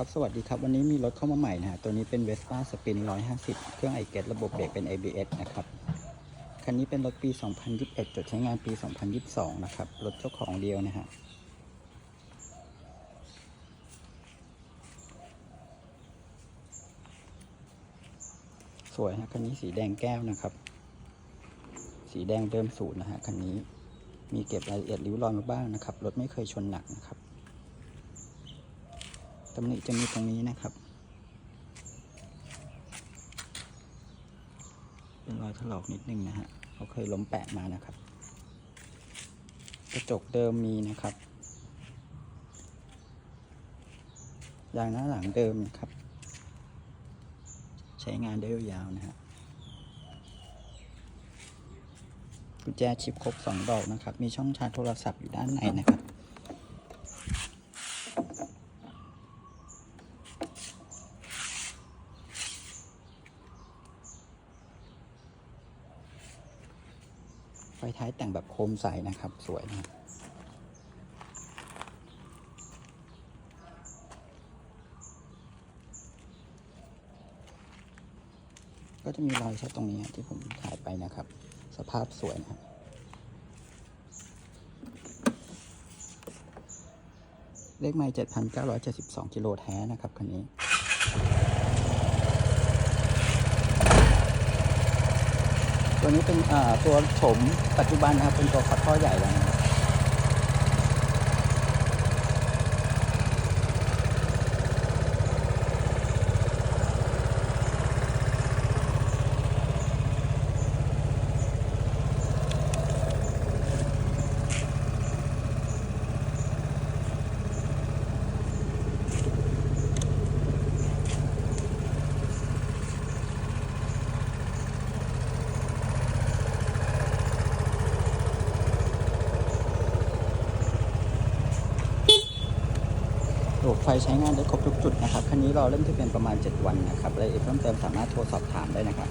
ครับ สวัสดีครับ วันนี้มีรถเข้ามาใหม่นะฮะ ตัวนี้เป็น Vespa Spin 150 เครื่องไอเกตระบบเบรกเป็น ABS นะครับ คันนี้เป็นรถปี 2021 จดใช้งานปี 2022 นะครับ รถเจ้าของเดียวนะฮะ สวยฮะคันนี้สีแดงแก้วนะครับ สีแดงเดิมสูตรนะฮะ คันนี้มีเก็บรายละเอียดริ้วรอยมาบ้างนะครับ รถไม่เคยชนหนักนะครับ ตำหนิจะมีตรงนี้นะครับ เป็นรอยถลอกนิดนึงนะฮะเขาเคยล้มแปะมานะครับ กระจกเดิมมีนะครับยางหน้าหลังเดิมนะครับ ใช้งานได้ยาวนะฮะกุญแจชิปครบสองดอกนะครับ มีช่องชาร์จโทรศัพท์อยู่ด้านในนะครับ ไฟท้ายแต่งแบบโคมใสนะครับ สวยนะก็จะมีรอยแค่ตรงนี้ที่ผมถ่ายไปนะครับ สภาพสวยนะครับเลขไมล์7,972กิโลแท้นะครับคันนี้ ตัวนี้เป็นตัวโฉมปัจจุบันนะครับเป็นตัวขับท่อใหญ่แล้วนะครับ บบไฟใช้งานได้ครบทุกจุดนะครับ คันนี้รอเริ่มที่เป็นประมาณ 7 วันนะครับรายละเอียดเพิ่มเติมสามารถโทรสอบถามได้นะครับ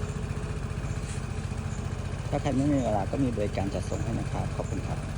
ถ้าใครไม่มีเวลาก็มีบริการจัดส่งให้นะครับ ขอบคุณครับ